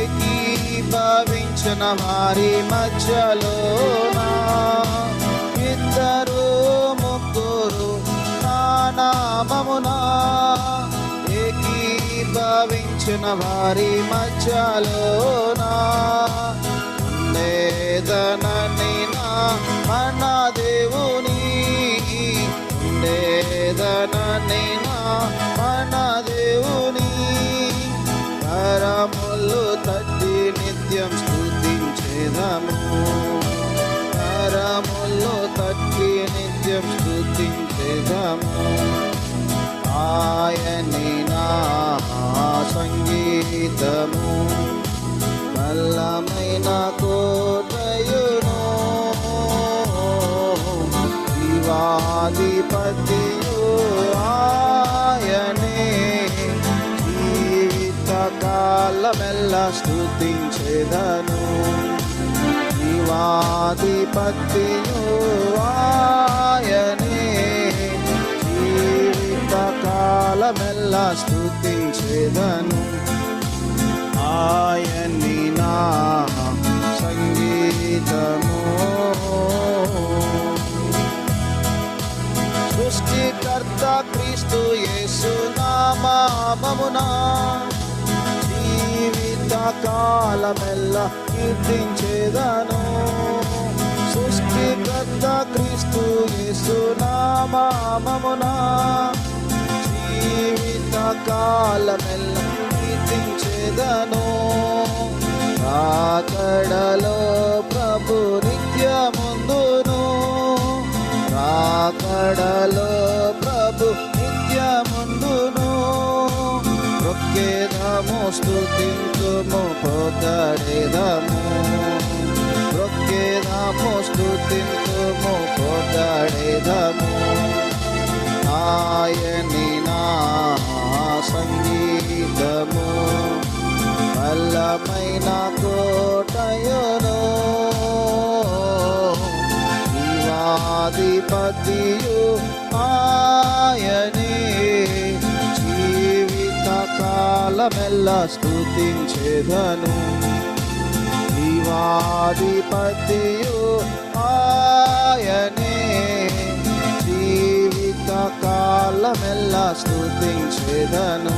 ఏకీభవించిన వారి మధ్యలోన? ఇద్దరు ముగ్గురు నా ఏకీ భావించిన వారి మధ్యలో స్థుతించేదము నరములో తట్టి నిత్యం స్థుతించేదము ఆయని నా సంగీతము. బలమైన కోటయును. శివాధిపతియు ఆయనే. జీవిత కాలమెల్ల స్థుతించేదను శివాధిపతియు ఆయనే. జీవిత కాలమెల్ల స్థుతించేదను ఆయన్ని నా సంగీతము. సృష్టికర్త క్రీస్తు యేసు నామమున కాలమెల్ల కీర్తించేదను. సృష్టికర్త క్రీస్తు యేసు నామమున జీవిత కాలమెల్ల కీర్తించేదను. రాకడలో ప్రభు నిత్యముందును. రాకడలో రొక్కేదము స్థుతింతుము పొగడేదము రొక్కేదము స్థుతింతుము పొగడేదము ఆయని నా సంగీతము బలమైన కోటయును. శివాధిపతియు ఆయనే. కాలమెల్ల స్థుతించేదను జీవాధిపతియు ఆయనే. జీవిత కాలమెల్ల స్థుతించేదను